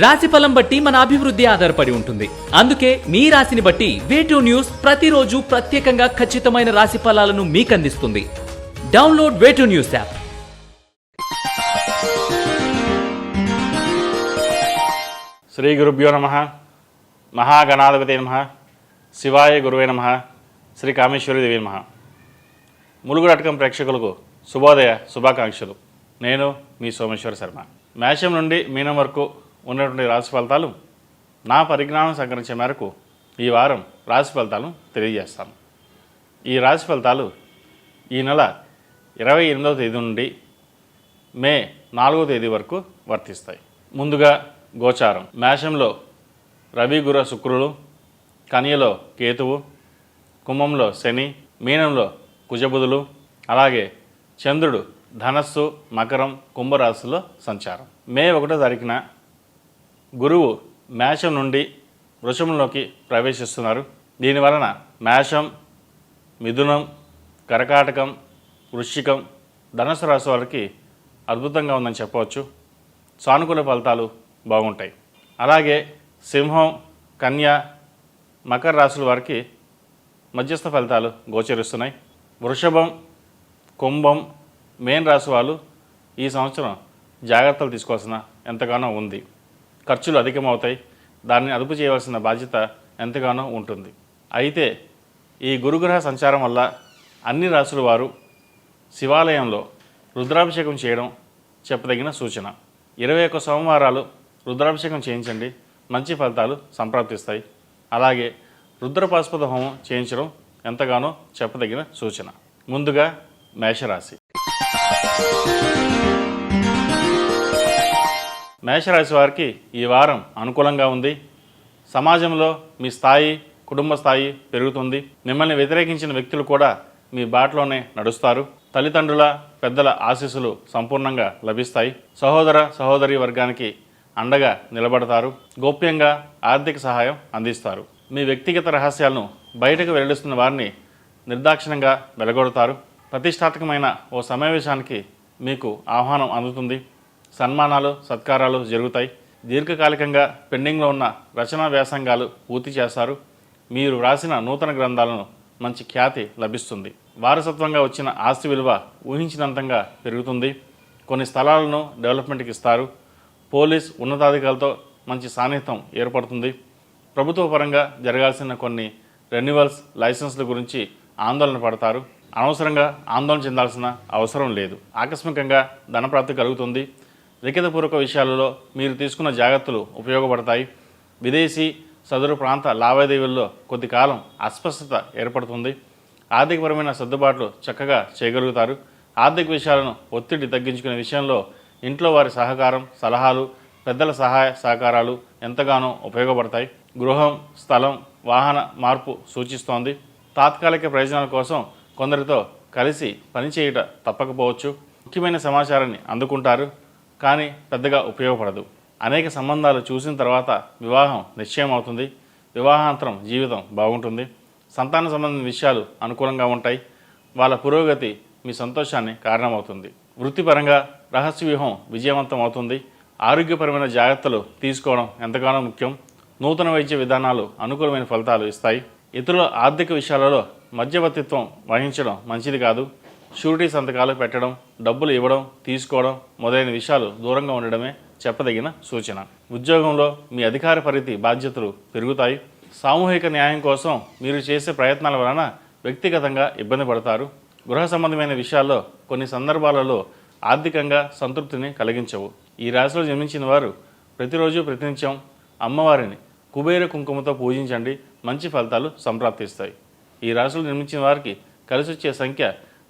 రాశి ఫలం బట్టి మన అభివృద్ధి ఆధారపడి ఉంటుంది. అందుకే మీ రాశిని బట్టి వేటూ న్యూస్ ప్రతిరోజు ప్రత్యేకంగా ఖచ్చితమైన రాశి ఫలాలను మీకు అందిస్తుంది download Way2News app Shri గురుభ్యో నమ. మహాగణాధిపతి నమ. శివాయ గురువే నమ. శ్రీ కామేశ్వరి దేవి నమ. ములుగు నాటకం ప్రేక్షకులకు శుభోదయ శుభాకాంక్షలు. నేను మీ సోమేశ్వర శర్మ. మేషం నుండి మీనం వరకు ఉన్నటువంటి రాశి ఫలితాలు నా పరిజ్ఞానం సంకరించే మేరకు ఈ వారం రాశి ఫలితాలను తెలియజేస్తాను. ఈ రాశి ఫలితాలు ఈ నెల ఇరవై ఎనిమిదవ తేదీ నుండి మే నాలుగో తేదీ వరకు వర్తిస్తాయి. ముందుగా గోచారం. మేషంలో రవి గుర శుక్రులు కనియలో కేతువు కుంభంలో శని మీనంలో కుజబుధులు అలాగే చంద్రుడు ధనస్సు మకరం కుంభరాశిలో సంచారం. మే ఒకటో తారీఖున గురువు మేషం నుండి వృషభంలోకి ప్రవేశిస్తున్నారు. దీని వలన మేషం మిథునం కరకాటకం వృశ్చికం ధనుసు రాశి వారికి అద్భుతంగా ఉందని చెప్పవచ్చు. సానుకూల ఫలితాలు బాగుంటాయి. అలాగే సింహం కన్య మకర రాశుల వారికి మధ్యస్థ ఫలితాలు గోచరిస్తున్నాయి. వృషభం కుంభం మేన్ రాశి వాళ్ళు ఈ సంవత్సరం జాగ్రత్తలు తీసుకోవాల్సిన ఎంతగానో ఉంది. ఖర్చులు అధికమవుతాయి. దాన్ని అదుపు చేయవలసిన బాధ్యత ఎంతగానో ఉంటుంది. అయితే ఈ గురుగ్రహ సంచారం వల్ల అన్ని రాసుల వారు శివాలయంలో రుద్రాభిషేకం చేయడం చెప్పదగిన సూచన. ఇరవై ఒక్క సోమవారాలు రుద్రాభిషేకం చేయించండి. మంచి ఫలితాలు సంప్రాప్తిస్తాయి. అలాగే రుద్రపాస్పద హోమం చేయించడం ఎంతగానో చెప్పదగిన సూచన. ముందుగా మేషరాశి. మేషరాశి వారికి ఈ వారం అనుకూలంగా ఉంది. సమాజంలో మీ స్థాయి కుటుంబ స్థాయి పెరుగుతుంది. మిమ్మల్ని వ్యతిరేకించిన వ్యక్తులు కూడా మీ బాటలోనే నడుస్తారు. తల్లిదండ్రుల పెద్దల ఆశీస్సులు సంపూర్ణంగా లభిస్తాయి. సహోదర సహోదరి వర్గానికి అండగా నిలబడతారు. గోప్యంగా ఆర్థిక సహాయం అందిస్తారు. మీ వ్యక్తిగత రహస్యాలను బయటకు వెల్లడిస్తున్న వారిని నిర్దాక్షిణ్యంగా వెలగొడతారు. ప్రతిష్టాత్మకమైన ఓ సమావేశానికి మీకు ఆహ్వానం అందుతుంది. సన్మానాలు సత్కారాలు జరుగుతాయి. దీర్ఘకాలికంగా పెండింగ్లో ఉన్న రచనా వ్యాసంగాలు పూర్తి చేస్తారు. మీరు రాసిన నూతన గ్రంథాలను మంచి ఖ్యాతి లభిస్తుంది. వారసత్వంగా వచ్చిన ఆస్తి విలువ ఊహించినంతంగా పెరుగుతుంది. కొన్ని స్థలాలను డెవలప్మెంట్కి ఇస్తారు. పోలీస్ ఉన్నతాధికారులతో మంచి సాన్నిహిత్యం ఏర్పడుతుంది. ప్రభుత్వ పరంగా జరగాల్సిన కొన్ని రెన్యువల్స్ లైసెన్స్ల గురించి ఆందోళన పడతారు. అనవసరంగా ఆందోళన చెందాల్సిన అవసరం లేదు. ఆకస్మికంగా ధనప్రాప్తి కలుగుతుంది. లిఖితపూర్వక విషయాలలో మీరు తీసుకున్న జాగ్రత్తలు ఉపయోగపడతాయి. విదేశీ సదరు ప్రాంత లావాదేవీల్లో కొద్ది కాలం అస్పష్టత ఏర్పడుతుంది. ఆర్థికపరమైన సర్దుబాట్లు చక్కగా చేయగలుగుతారు. ఆర్థిక విషయాలను ఒత్తిడి తగ్గించుకునే విషయంలో ఇంట్లో వారి సహకారం సలహాలు పెద్దల సహాయ సహకారాలు ఎంతగానో ఉపయోగపడతాయి. గృహం స్థలం వాహన మార్పు సూచిస్తోంది. తాత్కాలిక ప్రయోజనాల కోసం కొందరితో కలిసి పనిచేయుట తప్పకపోవచ్చు. ముఖ్యమైన సమాచారాన్ని అందుకుంటారు. కానీ పెద్దగా ఉపయోగపడదు. అనేక సంబంధాలు చూసిన తర్వాత వివాహం నిశ్చయం అవుతుంది వివాహాంతరం జీవితం బాగుంటుంది. సంతాన సంబంధించిన విషయాలు అనుకూలంగా ఉంటాయి. వాళ్ళ పురోగతి మీ సంతోషాన్ని కారణమవుతుంది. వృత్తిపరంగా రహస్య వ్యూహం విజయవంతం అవుతుంది ఆరోగ్యపరమైన జాగ్రత్తలు తీసుకోవడం ఎంతగానో ముఖ్యం. నూతన వైద్య విధానాలు అనుకూలమైన ఫలితాలు ఇస్తాయి. ఇతరుల ఆర్థిక విషయాలలో మధ్యవర్తిత్వం వహించడం మంచిది కాదు. షూరిటీ సంతకాలు పెట్టడం డబ్బులు ఇవ్వడం తీసుకోవడం మొదలైన విషయాలు దూరంగా ఉండడమే చెప్పదగిన సూచన. ఉద్యోగంలో మీ అధికార పరిధి బాధ్యతలు పెరుగుతాయి. సామూహిక న్యాయం కోసం మీరు చేసే ప్రయత్నాల వలన వ్యక్తిగతంగా ఇబ్బంది పడతారు. గృహ సంబంధమైన విషయాల్లో కొన్ని సందర్భాలలో ఆర్థికంగా సంతృప్తిని కలిగించవు. ఈ రాశిలో జన్మించిన వారు ప్రతిరోజు ప్రతినిత్యం అమ్మవారిని కుబేర కుంకుమతో పూజించండి. మంచి ఫలితాలు సంప్రాప్తిస్తాయి. ఈ రాశిలో జన్మించిన వారికి కలిసి వచ్చే సంఖ్య